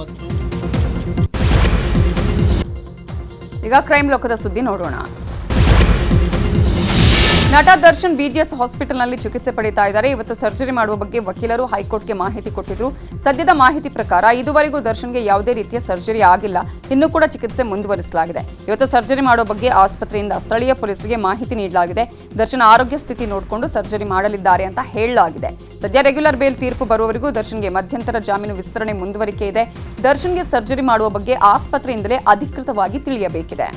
ಮತ್ತು ಈಗ ಕ್ರೈಮ್ ಲೋಕದ ಸುದ್ದಿ ನೋಡೋಣ. ನಟ ದರ್ಶನ್ ಬಿಜಿಎಸ್ ಹಾಸ್ಪಿಟಲ್ನಲ್ಲಿ ಚಿಕಿತ್ಸೆ ಪಡೀತಾ ಇದ್ದಾರೆ. ಇವತ್ತು ಸರ್ಜರಿ ಮಾಡುವ ಬಗ್ಗೆ ವಕೀಲರು ಹೈಕೋರ್ಟ್ಗೆ ಮಾಹಿತಿ ಕೊಟ್ಟಿದ್ರು. ಸದ್ಯದ ಮಾಹಿತಿ ಪ್ರಕಾರ ಇದುವರೆಗೂ ದರ್ಶನ್ಗೆ ಯಾವುದೇ ರೀತಿಯ ಸರ್ಜರಿ ಆಗಿಲ್ಲ. ಇನ್ನೂ ಕೂಡ ಚಿಕಿತ್ಸೆ ಮುಂದುವರಿಸಲಾಗಿದೆ. ಇವತ್ತು ಸರ್ಜರಿ ಮಾಡುವ ಬಗ್ಗೆ ಆಸ್ಪತ್ರೆಯಿಂದ ಸ್ಥಳೀಯ ಪೊಲೀಸರಿಗೆ ಮಾಹಿತಿ ನೀಡಲಾಗಿದೆ. ದರ್ಶನ್ ಆರೋಗ್ಯ ಸ್ಥಿತಿ ನೋಡಿಕೊಂಡು ಸರ್ಜರಿ ಮಾಡಲಿದ್ದಾರೆ ಅಂತ ಹೇಳಲಾಗಿದೆ. ಸದ್ಯ ರೆಗ್ಯುಲರ್ ಬೇಲ್ ತೀರ್ಪು ಬರುವವರೆಗೂ ದರ್ಶನ್ಗೆ ಮಧ್ಯಂತರ ಜಾಮೀನು ವಿಸ್ತರಣೆ ಮುಂದುವರಿಕೆ ಇದೆ. ದರ್ಶನ್ಗೆ ಸರ್ಜರಿ ಮಾಡುವ ಬಗ್ಗೆ ಆಸ್ಪತ್ರೆಯಿಂದಲೇ ಅಧಿಕೃತವಾಗಿ ತಿಳಿಯಬೇಕಿದೆ.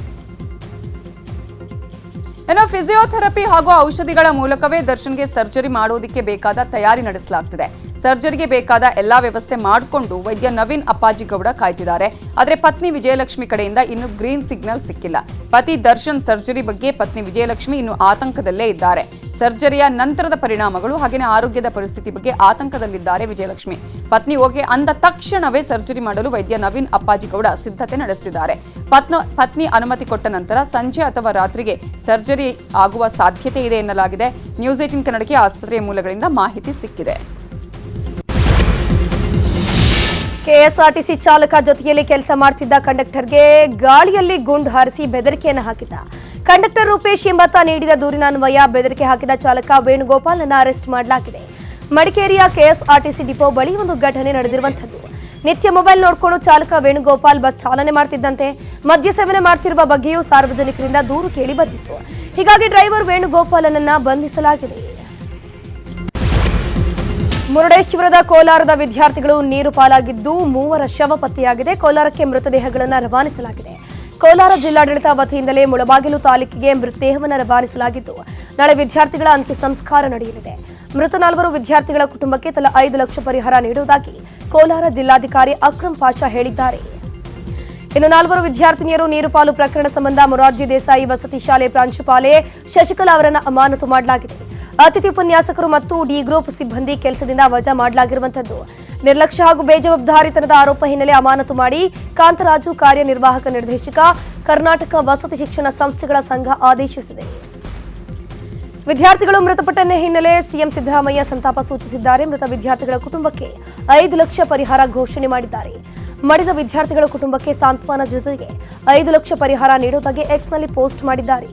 ಇನ್ನು ಫಿಸಿಯೋಥೆರಪಿ ಹಾಗೂ ಔಷಧಿಗಳ ಮೂಲಕವೇ ದರ್ಶನ್ಗೆ ಸರ್ಜರಿ ಮಾಡೋದಕ್ಕೆ ಬೇಕಾದ ತಯಾರಿ ನಡೆಸಲಾಗ್ತಿದೆ. ಸರ್ಜರಿಗೆ ಬೇಕಾದ ಎಲ್ಲಾ ವ್ಯವಸ್ಥೆ ಮಾಡಿಕೊಂಡು ವೈದ್ಯ ನವೀನ್ ಅಪ್ಪಾಜಿ ಗೌಡ ಕಾಯ್ತಿದ್ದಾರೆ. ಆದರೆ ಪತ್ನಿ ವಿಜಯಲಕ್ಷ್ಮಿ ಕಡೆಯಿಂದ ಇನ್ನು ಗ್ರೀನ್ ಸಿಗ್ನಲ್ ಸಿಕ್ಕಿಲ್ಲ. ಪತಿ ದರ್ಶನ್ ಸರ್ಜರಿ ಬಗ್ಗೆ ಪತ್ನಿ ವಿಜಯಲಕ್ಷ್ಮಿ ಇನ್ನು ಆತಂಕದಲ್ಲೇ ಇದ್ದಾರೆ. ಸರ್ಜರಿಯ ನಂತರದ ಪರಿಣಾಮಗಳು ಹಾಗೆಯೇ ಆರೋಗ್ಯದ ಪರಿಸ್ಥಿತಿ ಬಗ್ಗೆ ಆತಂಕದಲ್ಲಿದ್ದಾರೆ ವಿಜಯಲಕ್ಷ್ಮಿ. ಪತ್ನಿ ಓಕೆ ಅಂದ ತಕ್ಷಣವೇ ಸರ್ಜರಿ ಮಾಡಲು ವೈದ್ಯ ನವೀನ್ ಅಪ್ಪಾಜಿ ಗೌಡ ಸಿದ್ಧತೆ ನಡೆಸಿದ್ದಾರೆ ಪತ್ನ ಪತ್ನಿ ಅನುಮತಿ ಕೊಟ್ಟ ನಂತರ ಸಂಜೆ ಅಥವಾ ರಾತ್ರಿಗೆ ಸರ್ಜರಿ ಆಗುವ ಸಾಧ್ಯತೆ ಇದೆ ಎನ್ನಲಾಗಿದೆ. ನ್ಯೂಸ್ ಏಟಿನ್ ಕನ್ನಡಕ್ಕೆ ಆಸ್ಪತ್ರೆಯ ಮೂಲಗಳಿಂದ ಮಾಹಿತಿ ಸಿಕ್ಕಿದೆ. ಕೆಎಸ್ಆರ್ಟಿಸಿ ಚಾಲಕ ಜೊತೆಯಲ್ಲಿ ಕೆಲಸ ಮಾಡ್ತಿದ್ದ ಕಂಡಕ್ಟರ್ಗೆ ಗಾಳಿಯಲ್ಲಿ ಗುಂಡು ಹಾರಿಸಿ ಬೆದರಿಕೆಯನ್ನು ಹಾಕಿದ್ದ. ಕಂಡಕ್ಟರ್ ರೂಪೇಶ್ ಎಂಬತ್ತ ನೀಡಿದ ದೂರಿನ ಅನ್ವಯ ಬೆದರಿಕೆ ಹಾಕಿದ ಚಾಲಕ ವೇಣುಗೋಪಾಲ್ನ ಅರೆಸ್ಟ್ ಮಾಡಲಾಗಿದೆ. ಮಡಿಕೇರಿಯ ಕೆಎಸ್ಆರ್ಟಿಸಿ ಡಿಪೋ ಬಳಿ ಒಂದು ಘಟನೆ ನಡೆದಿರುವಂಥದ್ದು. ನಿತ್ಯ ಮೊಬೈಲ್ ನೋಡಿಕೊಂಡು ಚಾಲಕ ವೇಣುಗೋಪಾಲ್ ಬಸ್ ಚಾಲನೆ ಮಾಡ್ತಿದ್ದಂತೆ ಮದ್ಯ ಸೇವನೆ ಮಾಡ್ತಿರುವ ಬಗ್ಗೆಯೂ ಸಾರ್ವಜನಿಕರಿಂದ ದೂರು ಕೇಳಿ ಬಂದಿತ್ತು. ಹೀಗಾಗಿ ಡ್ರೈವರ್ ವೇಣುಗೋಪಾಲನನ್ನ ಬಂಧಿಸಲಾಗಿದೆ. ಮುರುಡೇಶ್ವರದ ಕೋಲಾರದ ವಿದ್ಯಾರ್ಥಿಗಳು ನೀರು ಪಾಲಾಗಿದ್ದು ಮೂವರ ಶವ ಪತ್ತೆಯಾಗಿದೆ. ಕೋಲಾರಕ್ಕೆ ಮೃತದೇಹಗಳನ್ನು ರವಾನಿಸಲಾಗಿದೆ. ಕೋಲಾರ ಜಿಲ್ಲಾಡಳಿತ ವತಿಯಿಂದಲೇ ಮುಳಬಾಗಿಲು ತಾಲೂಕಿಗೆ ಮೃತದೇಹವನ್ನು ರವಾನಿಸಲಾಗಿದ್ದು, ನಾಳೆ ವಿದ್ಯಾರ್ಥಿಗಳ ಅಂತ್ಯ ಸಂಸ್ಕಾರ ನಡೆಯಲಿದೆ. ಮೃತ ನಾಲ್ವರು ವಿದ್ಯಾರ್ಥಿಗಳ ಕುಟುಂಬಕ್ಕೆ ತಲಾ ಐದು ಲಕ್ಷ ಪರಿಹಾರ ನೀಡುವುದಾಗಿ ಕೋಲಾರ ಜಿಲ್ಲಾಧಿಕಾರಿ ಅಕ್ರಮ್ ಪಾಷಾ ಹೇಳಿದ್ದಾರೆ. ಇನ್ನು ನಾಲ್ವರು ವಿದ್ಯಾರ್ಥಿನಿಯರು ನೀರುಪಾಲು ಪ್ರಕರಣ ಸಂಬಂಧ ಮೊರಾರ್ಜಿ ದೇಸಾಯಿ ವಸತಿ ಶಾಲೆ ಪ್ರಾಂಶುಪಾಲೆ ಶಶಿಕಲಾ ಅವರನ್ನು ಅಮಾನತು ಮಾಡಲಾಗಿದೆ. ಅತಿಥಿ ಉಪನ್ಯಾಸಕರು ಮತ್ತು ಡಿ ಗ್ರೂಪ್ ಸಿಬ್ಬಂದಿ ಕೆಲಸದಿಂದ ವಜಾ ಮಾಡಲಾಗಿರುವಂತದ್ದು ನಿರ್ಲಕ್ಷ್ಯ ಹಾಗೂ ಬೇಜವಾಬ್ದಾರಿತನದ ಆರೋಪ ಹಿನ್ನೆಲೆ ಅಮಾನತು ಮಾಡಿ ಕಾಂತರಾಜು ಕಾರ್ಯನಿರ್ವಾಹಕ ನಿರ್ದೇಶಕ, ಕರ್ನಾಟಕ ವಸತಿ ಶಿಕ್ಷಣ ಸಂಸ್ಥೆಗಳ ಸಂಘ ಆದೇಶಿಸಿದೆ. ವಿದ್ಯಾರ್ಥಿಗಳು ಮೃತಪಟ್ಟನ ಹಿನ್ನೆಲೆ ಸಿಎಂ ಸಿದ್ದರಾಮಯ್ಯ ಸಂತಾಪ ಸೂಚಿಸಿದ್ದಾರೆ. ಮೃತ ವಿದ್ಯಾರ್ಥಿಗಳ ಕುಟುಂಬಕ್ಕೆ ಐದು ಲಕ್ಷ ಪರಿಹಾರ ಘೋಷಣೆ ಮಾಡಿದ್ದಾರೆ. ಮಡಿದ ವಿದ್ಯಾರ್ಥಿಗಳ ಕುಟುಂಬಕ್ಕೆ ಸಾಂತ್ವನ ಜೊತೆಗೆ ಐದು ಲಕ್ಷ ಪರಿಹಾರ ನೀಡುವುದಾಗಿ ಎಕ್ಸ್ನಲ್ಲಿ ಪೋಸ್ಟ್ ಮಾಡಿದ್ದಾರೆ.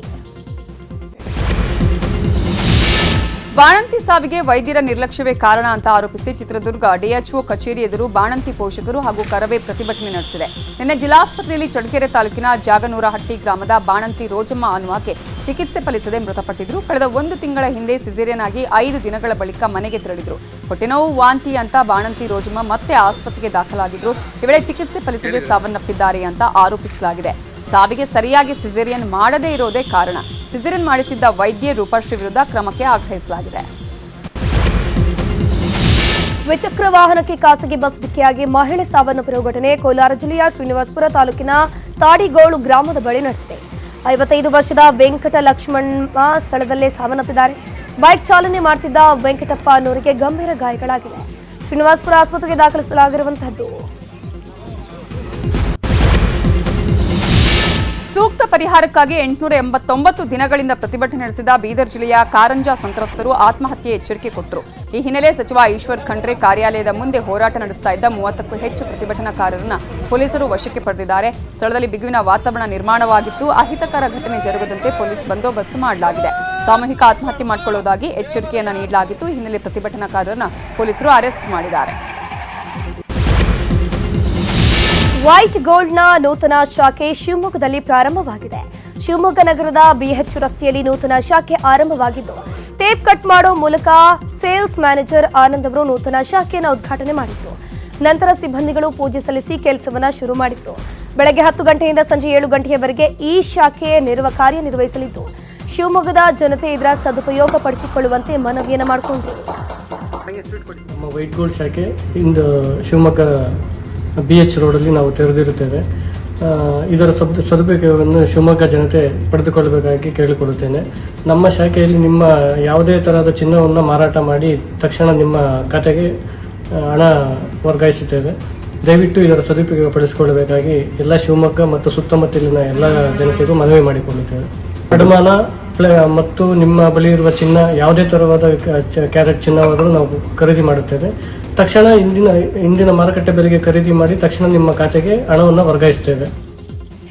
ಬಾಣಂತಿ ಸಾವಿಗೆ ವೈದ್ಯರ ನಿರ್ಲಕ್ಷ್ಯವೇ ಕಾರಣ ಅಂತ ಆರೋಪಿಸಿ ಚಿತ್ರದುರ್ಗ ಡಿಎಚ್ಒ ಕಚೇರಿ ಎದುರು ಬಾಣಂತಿ ಪೋಷಕರು ಹಾಗೂ ಕರವೇ ಪ್ರತಿಭಟನೆ ನಡೆಸಿದೆ. ನಿನ್ನೆ ಜಿಲ್ಲಾಸ್ಪತ್ರೆಯಲ್ಲಿ ಚಳ್ಳಕೆರೆ ತಾಲೂಕಿನ ಜಾಗನೂರಹಟ್ಟಿ ಗ್ರಾಮದ ಬಾಣಂತಿ ರೋಜಮ್ಮ ಅನ್ನುವಾಕೆ ಚಿಕಿತ್ಸೆ ಫಲಿಸದೆ ಮೃತಪಟ್ಟಿದ್ದರು ಕಳೆದ ಒಂದು ತಿಂಗಳ ಹಿಂದೆ ಸಿಸೇರಿಯನ್ ಆಗಿ ಐದು ದಿನಗಳ ಬಳಿಕ ಮನೆಗೆ ತೆರಳಿದ್ರು. ಹೊಟ್ಟೆನೋವು ವಾಂತಿ ಅಂತ ಬಾಣಂತಿ ರೋಜಮ್ಮ ಮತ್ತೆ ಆಸ್ಪತ್ರೆಗೆ ದಾಖಲಾಗಿದ್ರು. ಈ ವೇಳೆ ಚಿಕಿತ್ಸೆ ಫಲಿಸದೆ ಸಾವನ್ನಪ್ಪಿದ್ದಾರೆ ಅಂತ ಆರೋಪಿಸಲಾಗಿದೆ. ಸಾವಿಗೆ ಸರಿಯಾಗಿ ಸಿಸೇರಿಯನ್ ಮಾಡದೇ ಇರೋದೇ ಕಾರಣ. ಸಿಸೇರಿಯನ್ ಮಾಡಿಸಿದ್ದ ವೈದ್ಯ ರೂಪಾಶ್ರೀ ವಿರುದ್ಧ ಕ್ರಮಕ್ಕೆ ಆಗ್ರಹಿಸಲಾಗಿದೆ. ದ್ವಿಚಕ್ರ ವಾಹನಕ್ಕೆ ಖಾಸಗಿ ಬಸ್ ಡಿಕ್ಕಿಯಾಗಿ ಮಹಿಳೆ ಸಾವನ್ನಪ್ಪಿರುವ ಘಟನೆ ಕೋಲಾರ ಜಿಲ್ಲೆಯ ಶ್ರೀನಿವಾಸಪುರ ತಾಲೂಕಿನ ತಾಡಿಗೋಳು ಗ್ರಾಮದ ಬಳಿ ನಡೆದಿದೆ. ಐವತ್ತೈದು ವರ್ಷದ ವೆಂಕಟ ಲಕ್ಷ್ಮಣ ಸ್ಥಳದಲ್ಲೇ ಸಾವನ್ನಪ್ಪಿದ್ದಾರೆ. ಬೈಕ್ ಚಾಲನೆ ಮಾಡ್ತಿದ್ದ ವೆಂಕಟಪ್ಪ ಅನ್ನೋರಿಗೆ ಗಂಭೀರ ಗಾಯಗಳಾಗಿವೆ. ಶ್ರೀನಿವಾಸ್ಪುರ ಆಸ್ಪತ್ರೆಗೆ ದಾಖಲಿಸಲಾಗಿರುವಂತಹದ್ದು. ಸೂಕ್ತ ಪರಿಹಾರಕ್ಕಾಗಿ ಎಂಟುನೂರ ಎಂಬತ್ತೊಂಬತ್ತು ದಿನಗಳಿಂದ ಪ್ರತಿಭಟನೆ ನಡೆಸಿದ ಬೀದರ್ ಜಿಲ್ಲೆಯ ಕಾರಂಜಾ ಸಂತ್ರಸ್ತರು ಆತ್ಮಹತ್ಯೆ ಎಚ್ಚರಿಕೆ ಕೊಟ್ಟರು. ಈ ಹಿನ್ನೆಲೆ ಸಚಿವ ಈಶ್ವರ್ ಖಂಡ್ರೆ ಕಾರ್ಯಾಲಯದ ಮುಂದೆ ಹೋರಾಟ ನಡೆಸ್ತಾ ಇದ್ದ ಮೂವತ್ತಕ್ಕೂ ಹೆಚ್ಚು ಪ್ರತಿಭಟನಾಕಾರರನ್ನು ಪೊಲೀಸರು ವಶಕ್ಕೆ ಪಡೆದಿದ್ದಾರೆ. ಸ್ಥಳದಲ್ಲಿ ಬಿಗುವಿನ ವಾತಾವರಣ ನಿರ್ಮಾಣವಾಗಿತ್ತು ಅಹಿತಕರ ಘಟನೆ ಜರುಗದಂತೆ ಪೊಲೀಸ್ ಬಂದೋಬಸ್ತ್ ಮಾಡಲಾಗಿದೆ. ಸಾಮೂಹಿಕ ಆತ್ಮಹತ್ಯೆ ಮಾಡಿಕೊಳ್ಳುವುದಾಗಿ ಎಚ್ಚರಿಕೆಯನ್ನು ನೀಡಲಾಗಿತ್ತು. ಈ ಹಿನ್ನೆಲೆ ಪ್ರತಿಭಟನಾಕಾರರನ್ನು ಪೊಲೀಸರು ಅರೆಸ್ಟ್ ಮಾಡಿದ್ದಾರೆ. ವೈಟ್ ಗೋಲ್ಡ್ನ ನೂತನ ಶಾಖೆ ಶಿವಮೊಗ್ಗದಲ್ಲಿ ಪ್ರಾರಂಭವಾಗಿದೆ. ಶಿವಮೊಗ್ಗ ನಗರದ ಬಿಎಚ್ ರಸ್ತೆಯಲ್ಲಿ ನೂತನ ಶಾಖೆ ಆರಂಭವಾಗಿದ್ದು, ಟೇಪ್ ಕಟ್ ಮಾಡೋ ಮೂಲಕ ಸೇಲ್ಸ್ ಮ್ಯಾನೇಜರ್ ಆನಂದ್ ಅವರು ನೂತನ ಶಾಖೆಯನ್ನು ಉದ್ಘಾಟನೆ ಮಾಡಿದರು. ನಂತರ ಸಿಬ್ಬಂದಿಗಳು ಪೂಜೆ ಸಲ್ಲಿಸಿ ಕೆಲಸವನ್ನು ಶುರು ಮಾಡಿದರು. ಬೆಳಗ್ಗೆ ಹತ್ತು ಗಂಟೆಯಿಂದ ಸಂಜೆ ಏಳು ಗಂಟೆಯವರೆಗೆ ಈ ಶಾಖೆ ನಿರ್ವ ಕಾರ್ಯನಿರ್ವಹಿಸಲಿದ್ದು, ಶಿವಮೊಗ್ಗದ ಜನತೆ ಇದರ ಸದುಪಯೋಗ ಪಡಿಸಿಕೊಳ್ಳುವಂತೆ ಮನವಿಯನ್ನು ಮಾಡಿಕೊಂಡ್ರು. ಬಿ ಎಚ್ ರೋಡಲ್ಲಿ ನಾವು ತೆರೆದಿರುತ್ತೇವೆ. ಇದರ ಸದ್, ಸದುಪಯೋಗವನ್ನು ಶಿವಮೊಗ್ಗ ಜನತೆ ಪಡೆದುಕೊಳ್ಳಬೇಕಾಗಿ ಕೇಳಿಕೊಳ್ಳುತ್ತೇನೆ. ನಮ್ಮ ಶಾಖೆಯಲ್ಲಿ ನಿಮ್ಮ ಯಾವುದೇ ತರಹದ ಚಿನ್ನವನ್ನು ಮಾರಾಟ ಮಾಡಿ ತಕ್ಷಣ ನಿಮ್ಮ ಖಾತೆಗೆ ಹಣ ವರ್ಗಾಯಿಸುತ್ತೇವೆ. ದಯವಿಟ್ಟು ಇದರ ಸದುಪಯೋಗ ಪಡಿಸಿಕೊಳ್ಳಬೇಕಾಗಿ ಎಲ್ಲ ಶಿವಮೊಗ್ಗ ಮತ್ತು ಸುತ್ತಮುತ್ತಲಿನ ಎಲ್ಲ ಜನತೆಗೂ ಮನವಿ ಮಾಡಿಕೊಳ್ಳುತ್ತೇವೆ. ಅಡಮಾನ ಮತ್ತು ನಿಮ್ಮ ಬಳಿ ಇರುವ ಚಿನ್ನ, ಯಾವುದೇ ಥರವಾದ ಕ್ಯಾರೆಟ್ ಚಿನ್ನವಾದರೂ ನಾವು ಖರೀದಿ ಮಾಡುತ್ತೇವೆ. ತಕ್ಷಣ ಇಂದಿನ ಇಂದಿನ ಮಾರುಕಟ್ಟೆ ಬೆಲೆಗೆ ಖರೀದಿ ಮಾಡಿ ತಕ್ಷಣ ನಿಮ್ಮ ಖಾತೆಗೆ ಹಣವನ್ನು ವರ್ಗಾಯಿಸುತ್ತೇವೆ.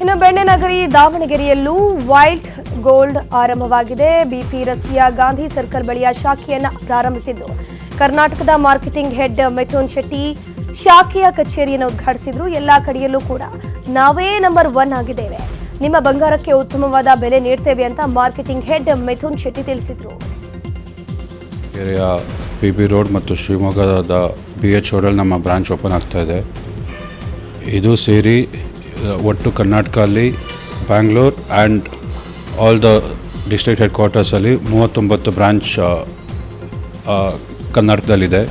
ಇನ್ನು ಬೆಣ್ಣೆನಗರಿ ದಾವಣಗೆರೆಯಲ್ಲೂ ವೈಲ್ಡ್ ಗೋಲ್ಡ್ ಆರಂಭವಾಗಿದೆ. ಬಿಪಿ ರಸ್ತೆಯ ಗಾಂಧಿ ಸರ್ಕಲ್ ಬಳಿಯ ಶಾಖೆಯನ್ನ ಪ್ರಾರಂಭಿಸಿದ್ದು. ಕರ್ನಾಟಕದ ಮಾರ್ಕೆಟಿಂಗ್ ಹೆಡ್ ಮಿಥುನ್ ಶೆಟ್ಟಿ ಶಾಖೆಯ ಕಚೇರಿಯನ್ನು ಉದ್ಘಾಟಿಸಿದ್ರು. ಎಲ್ಲಾ ಕಡೆಯಲ್ಲೂ ಕೂಡ ನಾವೇ ನಂಬರ್ ಒನ್ ಆಗಿದ್ದೇವೆ. ನಿಮ್ಮ ಬಂಗಾರಕ್ಕೆ ಉತ್ತಮವಾದ ಬೆಲೆ ನೀಡ್ತೇವೆ ಅಂತ ಮಾರ್ಕೆಟಿಂಗ್ ಹೆಡ್ ಮಿಥುನ್ ಶೆಟ್ಟಿ ತಿಳಿಸಿದ್ರು. ಪಿ ಬಿ ರೋಡ್ ಮತ್ತು ಶಿವಮೊಗ್ಗದ ಬಿ ಎಚ್ ರೋಡಲ್ಲಿ ನಮ್ಮ ಬ್ರಾಂಚ್ ಓಪನ್ ಆಗ್ತಾ ಇದೆ. ಇದು ಸೇರಿ ಒಟ್ಟು ಕರ್ನಾಟಕದಲ್ಲಿ Bangalore and all the district head ಕ್ವಾರ್ಟರ್ಸಲ್ಲಿ ಮೂವತ್ತೊಂಬತ್ತು ಬ್ರಾಂಚ್ ಕರ್ನಾಟಕದಲ್ಲಿದೆ.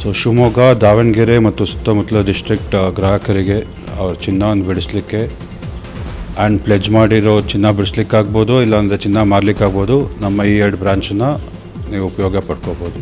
ಸೊ, ಶಿವಮೊಗ್ಗ, ದಾವಣಗೆರೆ ಮತ್ತು ಸುತ್ತಮುತ್ತಲ ಡಿಸ್ಟ್ರಿಕ್ಟ್ ಗ್ರಾಹಕರಿಗೆ ಅವ್ರ ಚಿನ್ನವನ್ನು ಬಿಡಿಸ್ಲಿಕ್ಕೆ ಆ್ಯಂಡ್ ಪ್ಲೆಜ್ ಮಾಡಿರೋ ಚಿನ್ನ ಬಿಡಿಸ್ಲಿಕ್ಕಾಗ್ಬೋದು, ಇಲ್ಲಾಂದರೆ ಚಿನ್ನ ಮಾರಲಿಕ್ಕಾಗ್ಬೋದು ನಮ್ಮ ಈ ಎರಡು ಬ್ರಾಂಚನ್ನ ನೀವು ಉಪಯೋಗ ಪಡ್ಕೋಬೋದು.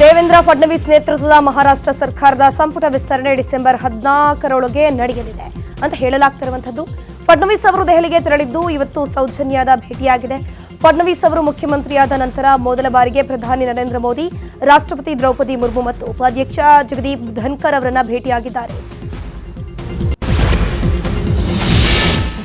ದೇವೇಂದ್ರ ಫಡ್ನವೀಸ್ ನೇತೃತ್ವದ ಮಹಾರಾಷ್ಟ್ರ ಸರ್ಕಾರದ ಸಂಪುಟ ವಿಸ್ತರಣೆ ಡಿಸೆಂಬರ್ ಹದಿನಾಲ್ಕರೊಳಗೆ ನಡೆಯಲಿದೆ ಅಂತ ಹೇಳಲಾಗ್ತಿರುವಂತದ್ದು ಫಡ್ನವೀಸ್ ಅವರು ದೆಹಲಿಗೆ ತೆರಳಿದ್ದು ಇವತ್ತು ಸೌಜನ್ಯದ ಭೇಟಿಯಾಗಿದೆ. ಫಡ್ನವೀಸ್ ಅವರು ಮುಖ್ಯಮಂತ್ರಿಯಾದ ನಂತರ ಮೊದಲ ಬಾರಿಗೆ ಪ್ರಧಾನಿ ನರೇಂದ್ರ ಮೋದಿ, ರಾಷ್ಟ್ರಪತಿ ದ್ರೌಪದಿ ಮುರ್ಮು ಮತ್ತು ಉಪಾಧ್ಯಕ್ಷ ಜಗದೀಪ್ ಧನ್ಕರ್ ಅವರನ್ನ ಭೇಟಿಯಾಗಿದ್ದಾರೆ.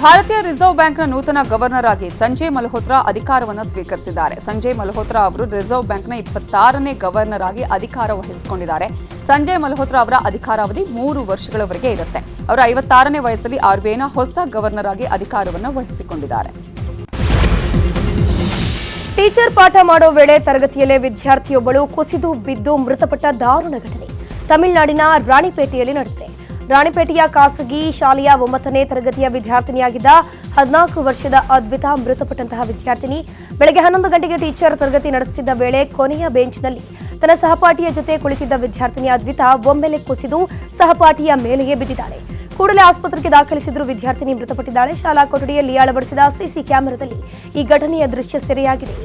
ಭಾರತೀಯ ರಿಸರ್ವ್ ಬ್ಯಾಂಕ್ನ ನೂತನ ಗವರ್ನರ್ ಆಗಿ ಸಂಜಯ್ ಮಲ್ಹೋತ್ರಾ ಅಧಿಕಾರವನ್ನು ಸ್ವೀಕರಿಸಿದ್ದಾರೆ. ಸಂಜಯ್ ಮಲ್ಹೋತ್ರಾ ಅವರು ರಿಸರ್ವ್ ಬ್ಯಾಂಕ್ನ ಇಪ್ಪತ್ತಾರನೇ ಗವರ್ನರ್ ಆಗಿ ಅಧಿಕಾರ ವಹಿಸಿಕೊಂಡಿದ್ದಾರೆ. ಸಂಜಯ್ ಮಲ್ಹೋತ್ರಾ ಅವರ ಅಧಿಕಾರಾವಧಿ ಮೂರು ವರ್ಷಗಳವರೆಗೆ ಇರುತ್ತೆ. ಅವರ ಐವತ್ತಾರನೇ ವಯಸ್ಸಲ್ಲಿ ಆರ್ಬಿಐನ ಹೊಸ ಗವರ್ನರ್ ಆಗಿ ಅಧಿಕಾರವನ್ನು ವಹಿಸಿಕೊಂಡಿದ್ದಾರೆ. ಟೀಚರ್ ಪಾಠ ಮಾಡೋ ವೇಳೆ ತರಗತಿಯಲ್ಲೇ ವಿದ್ಯಾರ್ಥಿಯೊಬ್ಬಳು ಕುಸಿದು ಬಿದ್ದು ಮೃತಪಟ್ಟ ದಾರುಣ ಘಟನೆ. ತಮಿಳುನಾಡಿನ ರಾಣಿಪೇಟೆಯಲ್ಲಿ ನಡೆದಿದೆ. ರಾಣಿಪೇಟೆಯ ಖಾಸಗಿ ಶಾಲೆಯ ಒಂಬತ್ತನೇ ತರಗತಿಯ ವಿದ್ಯಾರ್ಥಿನಿಯಾಗಿದ್ದ ಹದಿನಾಲ್ಕು ವರ್ಷದ ಅದ್ವಿತಾ ಮೃತಪಟ್ಟಂತಹ ವಿದ್ಯಾರ್ಥಿನಿ. ಬೆಳಗ್ಗೆ ಹನ್ನೊಂದು ಗಂಟೆಗೆ ಟೀಚರ್ ತರಗತಿ ನಡೆಸುತ್ತಿದ್ದ ವೇಳೆ ಕೊನೆಯ ಬೆಂಚ್ನಲ್ಲಿ ತನ್ನ ಸಹಪಾಠಿಯ ಜೊತೆ ಕುಳಿತಿದ್ದ ವಿದ್ಯಾರ್ಥಿನಿ ಅದ್ವಿತಾ ಒಮ್ಮೆಲೆ ಕುಸಿದು ಸಹಪಾಠಿಯ ಮೇಲೆಯೇ ಬಿದ್ದಿದ್ದಾಳೆ. ಕೂಡಲೇ ಆಸ್ಪತ್ರೆಗೆ ದಾಖಲಿಸಿದ್ರು ವಿದ್ಯಾರ್ಥಿನಿ ಮೃತಪಟ್ಟಿದ್ದಾಳೆ. ಶಾಲಾ ಕೊಠಡಿಯಲ್ಲಿ ಅಳವಡಿಸಿದ ಸಿಸಿ ಕ್ಯಾಮೆರಾದಲ್ಲಿ ಈ ಘಟನೆಯ ದೃಶ್ಯ ಸೆರೆಯಾಗಿದೆ.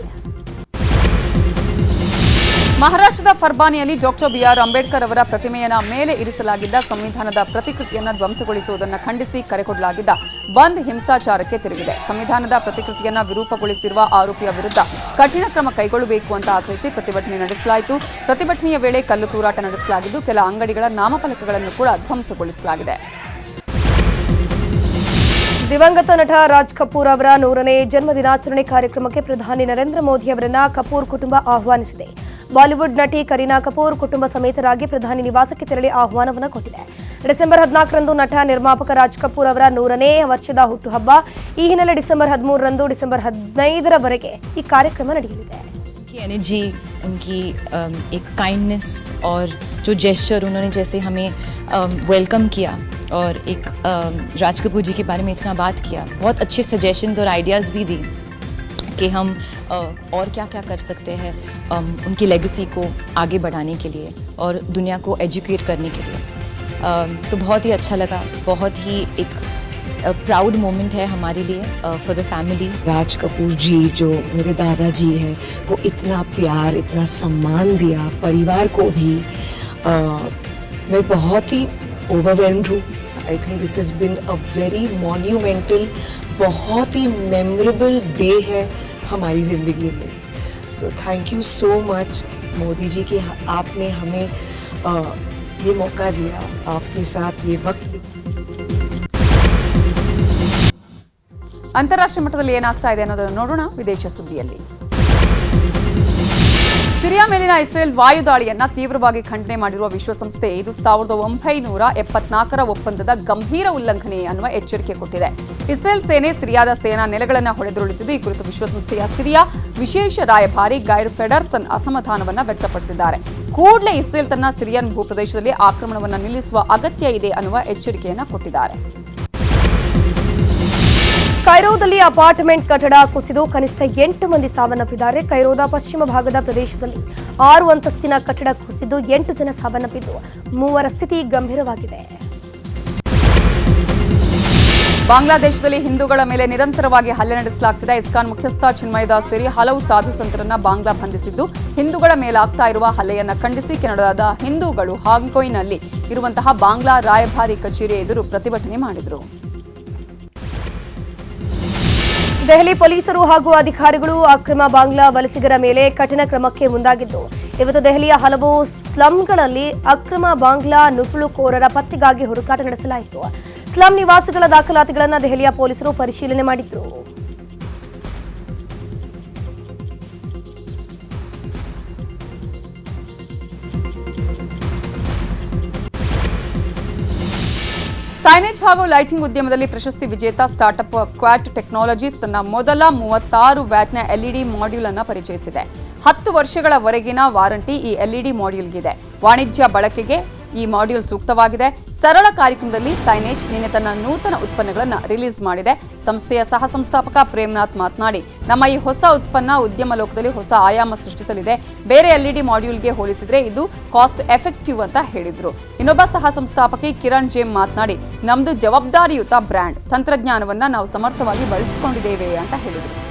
ಮಹಾರಾಷ್ಟ್ರದ ಫರ್ಬಾನಿಯಲ್ಲಿ ಡಾಕ್ಟರ್ ಬಿಆರ್ ಅಂಬೇಡ್ಕರ್ ಅವರ ಪ್ರತಿಮೆಯನ್ನ ಮೇಲೆ ಇರಿಸಲಾಗಿದ್ದ ಸಂವಿಧಾನದ ಪ್ರತಿಕೃತಿಯನ್ನು ಧ್ವಂಸಗೊಳಿಸುವುದನ್ನು ಖಂಡಿಸಿ ಕರೆಕೊಡಲಾಗಿದ್ದ ಬಂದ್ ಹಿಂಸಾಚಾರಕ್ಕೆ ತಿರುಗಿದೆ. ಸಂವಿಧಾನದ ಪ್ರತಿಕೃತಿಯನ್ನ ವಿರೂಪಗೊಳಿಸಿರುವ ಆರೋಪಿಯ ವಿರುದ್ಧ ಕಠಿಣ ಕ್ರಮ ಕೈಗೊಳ್ಳಬೇಕು ಅಂತ ಆಗ್ರಹಿಸಿ ಪ್ರತಿಭಟನೆ ನಡೆಸಲಾಯಿತು. ಪ್ರತಿಭಟನೆಯ ವೇಳೆ ಕಲ್ಲು ತೂರಾಟ ನಡೆಸಲಾಗಿದ್ದು, ಕೆಲ ಅಂಗಡಿಗಳ ನಾಮಫಲಕಗಳನ್ನು ಕೂಡ ಧ್ವಂಸಗೊಳಿಸಲಾಗಿದೆ. ದಿವಂಗತ ನಟ ರಾಜ್ ಕಪೂರ್ ಅವರ ನೂರನೇ ಜನ್ಮ ದಿನಾಚರಣೆ ಕಾರ್ಯಕ್ರಮಕ್ಕೆ ಪ್ರಧಾನಿ ನರೇಂದ್ರ ಮೋದಿ ಅವರನ್ನ ಕಪೂರ್ ಕುಟುಂಬ ಆಹ್ವಾನಿಸಿದೆ. ಬಾಲಿವುಡ್ ನಟಿ ಕರೀನಾ ಕಪೂರ್ ಕುಟುಂಬ ಸಮೇತರಾಗಿ ಪ್ರಧಾನಿ ನಿವಾಸಕ್ಕೆ ತೆರಳಿ ಆಹ್ವಾನವನ್ನು ಕೊಟ್ಟಿದೆ ಡಿಸೆಂಬರ್ ಹದಿನಾಲ್ಕರಂದು ನಟ ನಿರ್ಮಾಪಕ ರಾಜ್ ಕಪೂರ್ ಅವರ ನೂರನೇ ವರ್ಷದ ಹುಟ್ಟುಹಬ್ಬ ಈ ಹಿನ್ನೆಲೆ ಡಿಸೆಂಬರ್ ಹದಿಮೂರರಂದು ಡಿಸೆಂಬರ್ ಹದಿನೈದರವರೆಗೆ ಈ ಕಾರ್ಯಕ್ರಮ ನಡೆಯಲಿದೆ की एनर्जी उनकी अम, एक काइंडनेस और जो जेस्चर उन्होंने जैसे हमें वेलकम किया और एक अम, राज कपूर जी के बारे में इतना बात किया बहुत अच्छे सजेशंस और आइडियाज़ भी दी कि हम और क्या क्या कर सकते हैं उनकी लेगेसी को आगे बढ़ाने के लिए और दुनिया को एजुकेट करने के लिए। तो बहुत ही अच्छा लगा बहुत ही एक प्राउड मोमेंट है हमारे लिए for the family Raj Kapoor ji जो मेरे दादाजी हैं को इतना प्यार इतना सम्मान दिया परिवार को भी। अ, मैं बहुत ही ओवरवेल्म्ड हूँ। I think this is been a very monumental बहुत ही मेमोरेबल डे है। हमारी ज़िंदगी में so thank you so much Modi ji कि आपने हमें अ, ये मौका दिया आपके साथ ये वक्त ಅಂತಾರಾಷ್ಟ್ರೀಯ ಮಟ್ಟದಲ್ಲಿ ಏನಾಗ್ತಾ ಇದೆ ಅನ್ನೋದನ್ನು ನೋಡೋಣ ವಿದೇಶ ಸುದ್ದಿಯಲ್ಲಿ ಸಿರಿಯಾ ಮೇಲಿನ ಇಸ್ರೇಲ್ ವಾಯುದಾಳಿಯನ್ನ ತೀವ್ರವಾಗಿ ಖಂಡನೆ ಮಾಡಿರುವ ವಿಶ್ವಸಂಸ್ಥೆ ಇದು ಸಾವಿರದ ಒಂಬೈನೂರ ಎಪ್ಪತ್ನಾಲ್ಕರ ಒಪ್ಪಂದದ ಗಂಭೀರ ಉಲ್ಲಂಘನೆ ಅನ್ನುವ ಎಚ್ಚರಿಕೆ ಕೊಟ್ಟಿದೆ. ಇಸ್ರೇಲ್ ಸೇನೆ ಸಿರಿಯಾದ ಸೇನಾ ನೆಲೆಗಳನ್ನು ಹೊಡೆದುರುಳಿಸಿದ್ದು ಈ ಕುರಿತು ವಿಶ್ವಸಂಸ್ಥೆಯ ಸಿರಿಯಾ ವಿಶೇಷ ರಾಯಭಾರಿ ಗೈರ್ ಫೆಡರ್ಸನ್ ಅಸಮಾಧಾನವನ್ನು ವ್ಯಕ್ತಪಡಿಸಿದ್ದಾರೆ. ಕೂಡಲೇ ಇಸ್ರೇಲ್ ತನ್ನ ಸಿರಿಯನ್ ಭೂಪ್ರದೇಶದಲ್ಲಿ ಆಕ್ರಮಣವನ್ನು ನಿಲ್ಲಿಸುವ ಅಗತ್ಯ ಇದೆ ಅನ್ನುವ ಎಚ್ಚರಿಕೆಯನ್ನು ಕೊಟ್ಟಿದ್ದಾರೆ. ಕೈರೋದಲ್ಲಿ ಅಪಾರ್ಟ್ಮೆಂಟ್ ಕಟ್ಟಡ ಕುಸಿದು ಕನಿಷ್ಠ ಎಂಟು ಮಂದಿ ಸಾವನ್ನಪ್ಪಿದ್ದಾರೆ. ಕೈರೋದ ಪಶ್ಚಿಮ ಭಾಗದ ಪ್ರದೇಶದಲ್ಲಿ ಆರು ಅಂತಸ್ತಿನ ಕಟ್ಟಡ ಕುಸಿದು ಎಂಟು ಜನ ಸಾವನ್ನಪ್ಪಿದ್ದು. ಮೂವರ ಸ್ಥಿತಿ ಗಂಭೀರವಾಗಿದೆ. ಬಾಂಗ್ಲಾದೇಶದಲ್ಲಿ ಹಿಂದೂಗಳ ಮೇಲೆ ನಿರಂತರವಾಗಿ ಹಲ್ಲೆ ನಡೆಸಲಾಗ್ತಿದೆ. ಇಸ್ಕಾನ್ ಮುಖ್ಯಸ್ಥ ಚಿನ್ಮಯದಾಸ್ ಸೇರಿ ಹಲವು ಸಾಧು ಸಂತರನ್ನ ಬಾಂಗ್ಲಾ ಬಂಧಿಸಿದ್ದು. ಹಿಂದೂಗಳ ಮೇಲಾಗ್ತಾ ಇರುವ ಹಲ್ಲೆಯನ್ನ ಖಂಡಿಸಿ ಕೆನಡಾದ ಹಿಂದೂಗಳು ಹಾಂಗ್ಕಾಂಗ್ನಲ್ಲಿ ಇರುವಂತಹ ಬಾಂಗ್ಲಾ ರಾಯಭಾರಿ ಕಚೇರಿಯ ಎದುರು ಪ್ರತಿಭಟನೆ ಮಾಡಿದರು. ದೆಹಲಿ ಪೊಲೀಸರು ಹಾಗೂ ಅಧಿಕಾರಿಗಳು ಅಕ್ರಮ ಬಾಂಗ್ಲಾ ವಲಸಿಗರ ಮೇಲೆ ಕಠಿಣ ಕ್ರಮಕ್ಕೆ ಮುಂದಾಗಿದ್ದು, ಇವತ್ತು ದೆಹಲಿಯ ಹಲವು ಸ್ಲಂಗಳಲ್ಲಿ ಅಕ್ರಮ ಬಾಂಗ್ಲಾ ನುಸುಳುಕೋರರ ಪತ್ತೆಗಾಗಿ ಹುಡುಕಾಟ ನಡೆಸಲಾಯಿತು. ಸ್ಲಂ ನಿವಾಸಿಗಳ ದಾಖಲಾತಿಗಳನ್ನು ದೆಹಲಿಯ ಪೊಲೀಸರು ಪರಿಶೀಲನೆ ಮಾಡಿದ್ರು. ಸೈನೇಜ್ ಹಾಗೂ ಲೈಟಿಂಗ್ ಉದ್ಯಮದಲ್ಲಿ ಪ್ರಶಸ್ತಿ ವಿಜೇತ ಸ್ಟಾರ್ಟ್ಅಪ್ ಕ್ವಾಟ್ ಟೆಕ್ನಾಲಜೀಸ್ ತನ್ನ ಮೊದಲ ಮೂವತ್ತಾರು ವ್ಯಾಟ್ನ ಎಲ್ಇಡಿ ಮಾಡ್ಯೂಲ್ ಅನ್ನು ಪರಿಚಯಿಸಿದೆ. ಹತ್ತು ವರ್ಷಗಳವರೆಗಿನ ವಾರಂಟಿ ಈ ಎಲ್ಇಡಿ ಮಾಡ್ಯೂಲ್ಗಿದೆ ವಾಣಿಜ್ಯ ಬಳಕೆಗೆ ಈ ಮಾಡ್ಯೂಲ್ ಸೂಕ್ತವಾಗಿದೆ. ಸರಳ ಕಾರ್ಯಕ್ರಮದಲ್ಲಿ ಸೈನೇಜ್ ನಿನ್ನೆ ತನ್ನ ನೂತನ ಉತ್ಪನ್ನಗಳನ್ನು ರಿಲೀಸ್ ಮಾಡಿದೆ. ಸಂಸ್ಥೆಯ ಸಹ ಸಂಸ್ಥಾಪಕ ಪ್ರೇಮ್ನಾಥ್ ಮಾತನಾಡಿ, ನಮ್ಮ ಈ ಹೊಸ ಉತ್ಪನ್ನ ಉದ್ಯಮ ಲೋಕದಲ್ಲಿ ಹೊಸ ಆಯಾಮ ಸೃಷ್ಟಿಸಲಿದೆ. ಬೇರೆ ಎಲ್ಇಡಿ ಮಾಡ್ಯೂಲ್ಗೆ ಹೋಲಿಸಿದ್ರೆ ಇದು ಕಾಸ್ಟ್ ಎಫೆಕ್ಟಿವ್ ಅಂತ ಹೇಳಿದ್ರು. ಇನ್ನೊಬ್ಬ ಸಹ ಸಂಸ್ಥಾಪಕಿ ಕಿರಣ್ ಜೇಮ್ ಮಾತನಾಡಿ, ನಮ್ದು ಜವಾಬ್ದಾರಿಯುತ ಬ್ರ್ಯಾಂಡ್, ತಂತ್ರಜ್ಞಾನವನ್ನ ನಾವು ಸಮರ್ಥವಾಗಿ ಬಳಸಿಕೊಂಡಿದ್ದೇವೆ ಅಂತ ಹೇಳಿದರು.